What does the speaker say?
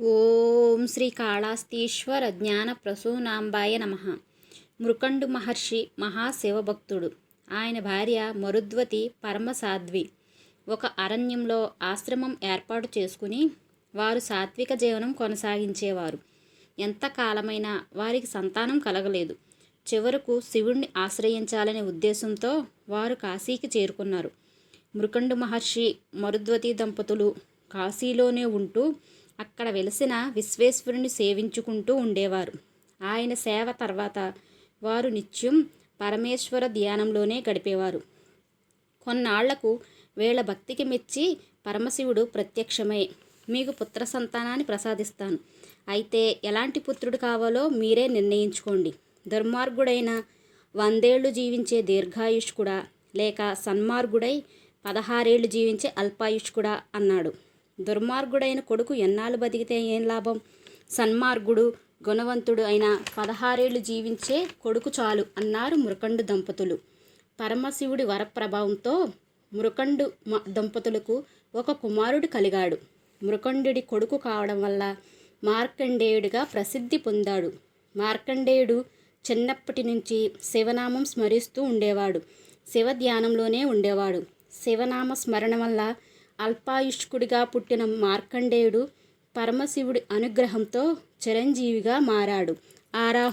ఓం శ్రీ కాళాస్తీశ్వర జ్ఞాన ప్రసూనాంబాయ నమ. మృకండు మహర్షి మహాశివభక్తుడు. ఆయన భార్య మరుద్వతి పరమసాధ్వి. ఒక అరణ్యంలో ఆశ్రమం ఏర్పాటు చేసుకుని వారు సాత్విక జీవనం కొనసాగించేవారు. ఎంతకాలమైనా వారికి సంతానం కలగలేదు. చివరకు శివుణ్ణి ఆశ్రయించాలనే ఉద్దేశంతో వారు కాశీకి చేరుకున్నారు. మృకండు మహర్షి మరుద్వతి దంపతులు కాశీలోనే ఉంటూ అక్కడ వెలిసిన విశ్వేశ్వరుని సేవించుకుంటూ ఉండేవారు. ఆయన సేవ తర్వాత వారు నిత్యం పరమేశ్వర ధ్యానంలోనే గడిపేవారు. కొన్నాళ్ళకు వీళ్ళ భక్తికి మెచ్చి పరమశివుడు ప్రత్యక్షమై మీకు పుత్ర సంతానాన్ని ప్రసాదిస్తాను. అయితే ఎలాంటి పుత్రుడు కావాలో మీరే నిర్ణయించుకోండి. దుర్మార్గుడైన వందేళ్ళు జీవించే దీర్ఘాయుష్కుడా లేక సన్మార్గుడై పదహారేళ్ళు జీవించే అల్పాయుష్కుడా అన్నాడు. దుర్మార్గుడైన కొడుకు ఎన్నాళ్ళు బతికితే ఏం లాభం? సన్మార్గుడు గుణవంతుడు అయిన పదహారేళ్ళు జీవించే కొడుకు చాలు అన్నారు మృకండు దంపతులు. పరమశివుడి వరప్రభావంతో మృకండు మ- దంపతులకు ఒక కుమారుడు కలిగాడు. మృకండుడి కొడుకు కావడం వల్ల మార్కండేయుడిగా ప్రసిద్ధి పొందాడు. మార్కండేయుడు చిన్నప్పటి నుంచి శివనామం స్మరిస్తూ ఉండేవాడు. శివ ధ్యానంలోనే ఉండేవాడు. శివనామ స్మరణ వల్ల అల్పాయుష్కుడిగా పుట్టిన మార్కండేయుడు పరమశివుడి అనుగ్రహంతో చిరంజీవిగా మారాడు. ఆరా